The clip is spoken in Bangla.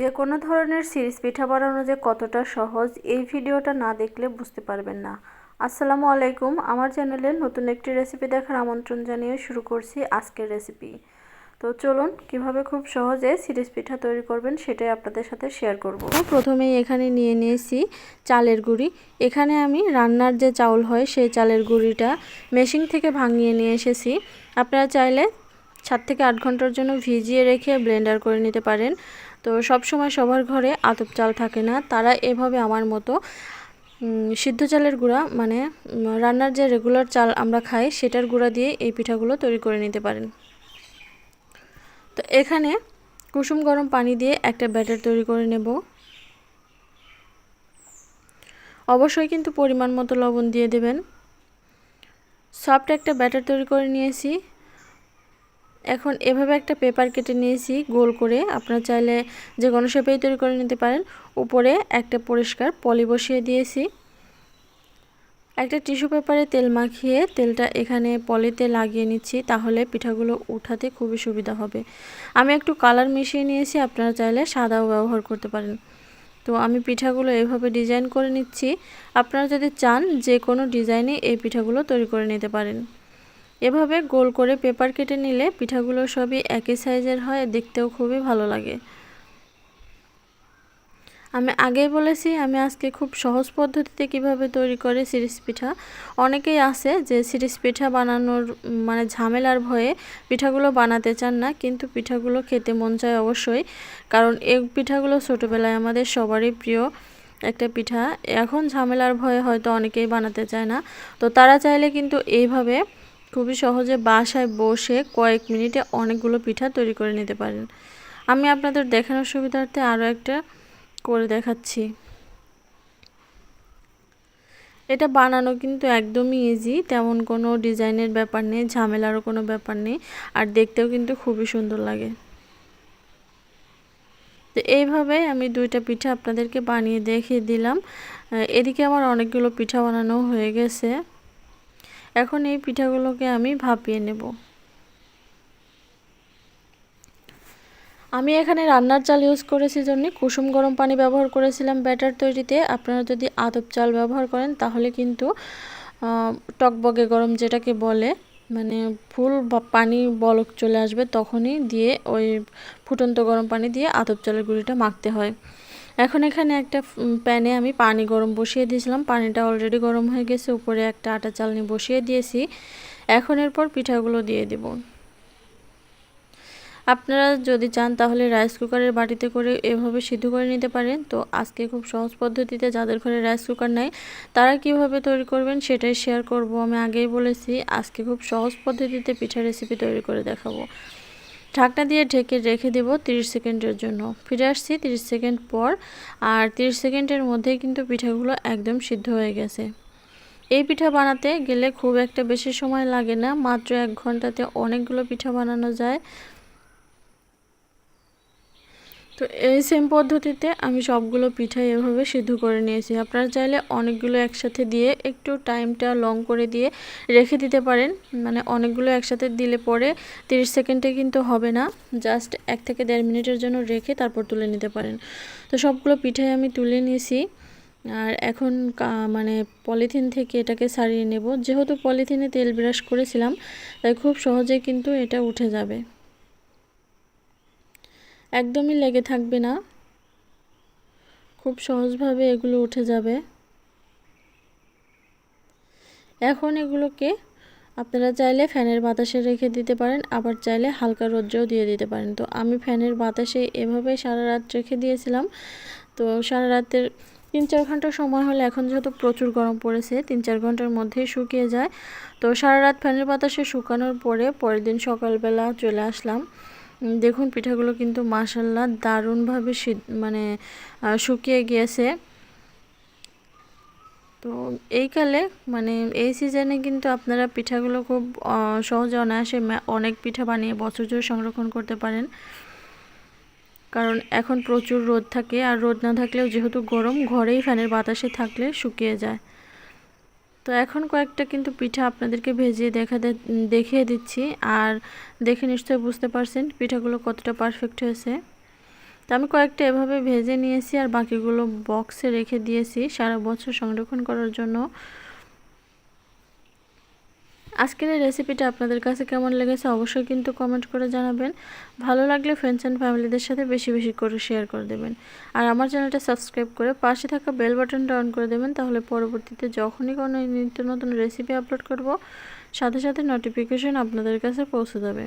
যে কোনো ধরনের সিরিজ পিঠা বানানো যে কতটা সহজ, এই ভিডিওটা না দেখলে বুঝতে পারবেন না। আসসালামু আলাইকুম। আমার চ্যানেলে নতুন একটি রেসিপি দেখার আমন্ত্রণ জানিয়ে শুরু করছি আজকের রেসিপি। তো চলুন, কীভাবে খুব সহজে সিরিজ পিঠা তৈরি করবেন সেটাই আপনাদের সাথে শেয়ার করব। প্রথমেই এখানে নিয়ে নিয়েছি চালের গুঁড়ি। এখানে আমি রান্নার যে চাউল হয়, সেই চালের গুঁড়িটা মেশিন থেকে ভাঙিয়ে নিয়ে এসেছি। আপনারা চাইলে সাত থেকে আট ঘণ্টার জন্য ভিজিয়ে রেখে ব্লেন্ডার করে নিতে পারেন। তো সব সময় সবার ঘরে আতপ চাল থাকে না। তারা এভাবে আমার মতো সিদ্ধ চালের গুঁড়া মানে রান্নার যে রেগুলার চাল আমরা খাই, সেটার গুঁড়া দিয়ে এই পিঠাগুলো তৈরি করে নিতে পারেন। তো এখানে কুসুম গরম পানি দিয়ে একটা ব্যাটার তৈরি করে নেব। অবশ্যই কিন্তু পরিমাণ মতো লবণ দিয়ে দেবেন। সফট একটা ব্যাটার তৈরি করে নিয়েছি। এখন এভাবে একটা পেপার কেটে নিয়েছি, গোল করে। আপনারা চাইলে যে কোনো শেপেই তৈরি করে নিতে পারেন। উপরে একটা পরিষ্কার পলি বসিয়ে দিয়েছি। একটা টিস্যু পেপারে তেল মাখিয়ে তেলটা এখানে পলিতে লাগিয়ে নিচ্ছি, তাহলে পিঠাগুলো উঠাতে খুবই সুবিধা হবে। আমি একটু কালার মিশিয়ে নিয়েছি, আপনারা চাইলে সাদাও ব্যবহার করতে পারেন। তো আমি পিঠাগুলো এভাবে ডিজাইন করে নিচ্ছি। আপনারা যদি চান, যে কোনো ডিজাইনে এই পিঠাগুলো তৈরি করে নিতে পারেন। এভাবে গোল করে পেপার কেটে নিলে পিঠাগুলো সবই একই সাইজের হয়, দেখতেও খুবই ভালো লাগে। আমি আগেই বলেছি, আমি আজকে খুব সহজ পদ্ধতিতে কীভাবে তৈরি করে সিরিজ পিঠা। অনেকেই আছে যে সিরিজ পিঠা বানানোর মানে ঝামেলার ভয়ে পিঠাগুলো বানাতে চান না, কিন্তু পিঠাগুলো খেতে মন চায় অবশ্যই, কারণ এই পিঠাগুলো ছোটোবেলায় আমাদের সবারই প্রিয় একটা পিঠা। এখন ঝামেলার ভয়ে হয়তো অনেকেই বানাতে চায় না। তো তারা চাইলে কিন্তু এইভাবে খুবই সহজে বাসায় বসে কয়েক মিনিটে অনেকগুলো পিঠা তৈরি করে নিতে পারেন। আমি আপনাদের দেখানোর সুবিধার্থে আরও একটা করে দেখাচ্ছি। এটা বানানো কিন্তু একদমই ইজি তেমন কোনো ডিজাইনের ব্যাপার নেই, ঝামেলারও কোনো ব্যাপার নেই, আর দেখতেও কিন্তু খুবই সুন্দর লাগে। তো এইভাবে আমি দুইটা পিঠা আপনাদেরকে বানিয়ে দেখিয়ে দিলাম। এদিকে আমার অনেকগুলো পিঠা বানানো হয়ে গেছে। এখন এই পিঠাগুলোকে আমি ভাপিয়ে নেব। আমি এখানে রান্নার চাল ইউজ করেছি জন্য কুসুম গরম পানি ব্যবহার করেছিলাম ব্যাটার তৈরিতে। আপনারা যদি আদব চাল ব্যবহার করেন তাহলে কিন্তু টকবগে গরম যেটাকে বলে মানে ফুল বা পানি বলক চলে আসবে তখনই দিয়ে ওই ফুটন্ত গরম পানি দিয়ে আদব চালের গুঁড়িটা মাখতে হয়। এখন এখানে একটা প্যানে আমি পানি গরম বসিয়ে দিয়েছিলাম। পানিটা অলরেডি গরম হয়ে গেছে, উপরে একটা আটা চালনি বসিয়ে দিয়েছি। এখন এরপর পিঠাগুলো দিয়ে দেব। আপনারা যদি চান তাহলে রাইস কুকারের বাটিতে করে এভাবে সিদ্ধ করে নিতে পারেন। তো আজকে খুব সহজ পদ্ধতিতে যাদের ঘরে রাইস কুকার নেই, তারা কীভাবে তৈরি করবেন সেটাই শেয়ার করব। আমি আগেই বলেছি, আজকে খুব সহজ পদ্ধতিতে পিঠা রেসিপি তৈরি করে দেখাবো। ঢাকনা দিয়ে ঢেকে রেখে দেব 30 সেকেন্ডের জন্য। ফিরে আসছি 30 সেকেন্ড পর, আর 30 সেকেন্ডের মধ্যেই কিন্তু পিঠাগুলো একদম সিদ্ধ হয়ে গেছে। এই পিঠা বানাতে গেলে খুব একটা বেশি সময় লাগে না, মাত্র এক ঘন্টাতে অনেকগুলো পিঠা বানানো যায়। তো এই সেম পদ্ধতিতে আমি সবগুলো পিঠাই এভাবে সিদ্ধ করে নিয়েছি। আপনারা চাইলে অনেকগুলো একসাথে দিয়ে একটু টাইমটা লং করে দিয়ে রেখে দিতে পারেন। মানে অনেকগুলো একসাথে দিলে পরে 30 সেকেন্ডে কিন্তু হবে না। জাস্ট এক থেকে দেড় মিনিটের জন্য রেখে তারপর তুলে নিতে পারেন। তো সবগুলো পিঠাই আমি তুলে নিয়েছি। আর এখন মানে পলিথিন থেকে এটাকে সারিয়ে নেব। যেহেতু পলিথিনে তেল ব্রাশ করেছিলাম, তাই খুব সহজে কিন্তু এটা উঠে যাবে। একদমই লেগে থাকবে না। খুব সহজভাবে এগুলো উঠে যাবে। এখন এগুলোকে আপনারা চাইলে ফ্যানের বাতাসে রেখে দিতে পারেন, আবার চাইলে হালকা রোদ্রেও দিয়ে দিতে পারেন। তো আমি ফ্যানের বাতাসে এভাবে সারা রাত রেখে দিয়েছিলাম। তো সারা রাতের তিন চার ঘণ্টা সময় হলে এখন যেহেতু প্রচুর গরম পড়েছে, তিন চার ঘণ্টার মধ্যেই শুকিয়ে যায়। তো সারা রাত ফ্যানের বাতাসে শুকানোর পরে পরের দিন সকালবেলা চলে আসলাম। দেখুন, পিঠাগুলো কিন্তু মাসাল্লা দারুণভাবে মানে শুকিয়ে গিয়েছে। তো এই কালে মানে এই সিজনে কিন্তু আপনারা পিঠাগুলো খুব সহজে অনায়াসে অনেক পিঠা বানিয়ে বছর জুড়ে সংরক্ষণ করতে পারেন। কারণ এখন প্রচুর রোদ থাকে, আর রোদ না থাকলেও যেহেতু গরম, ঘরেই ফ্যানের বাতাসে থাকলে শুকিয়ে যায়। তো এখন কয়েকটা কিন্তু পিঠা আপনাদেরকে ভেজে দেখা দেখিয়ে দিচ্ছি। আর দেখে নিশ্চয়ই বুঝতে পারছেন পিঠাগুলো কতটা পারফেক্ট হয়েছে। তো আমি কয়েকটা এভাবে ভেজে নিয়েছি আর বাকিগুলো বক্সে রেখে দিয়েছি সারা বছর সংরক্ষণ করার জন্য। আজকের এই রেসিপিটা আপনাদের কাছে কেমন লেগেছে অবশ্যই কিন্তু কমেন্ট করে জানাবেন। ভালো লাগলে ফ্রেন্ডস অ্যান্ড ফ্যামিলিদের সাথে বেশি বেশি করে শেয়ার করে দেবেন। আর আমার চ্যানেলটা সাবস্ক্রাইব করে পাশে থাকা বেল বাটনটা অন করে দেবেন, তাহলে পরবর্তীতে যখনই কোনো নিত্য নতুন রেসিপি আপলোড করব, সাথে সাথে নোটিফিকেশন আপনাদের কাছে পৌঁছে যাবে।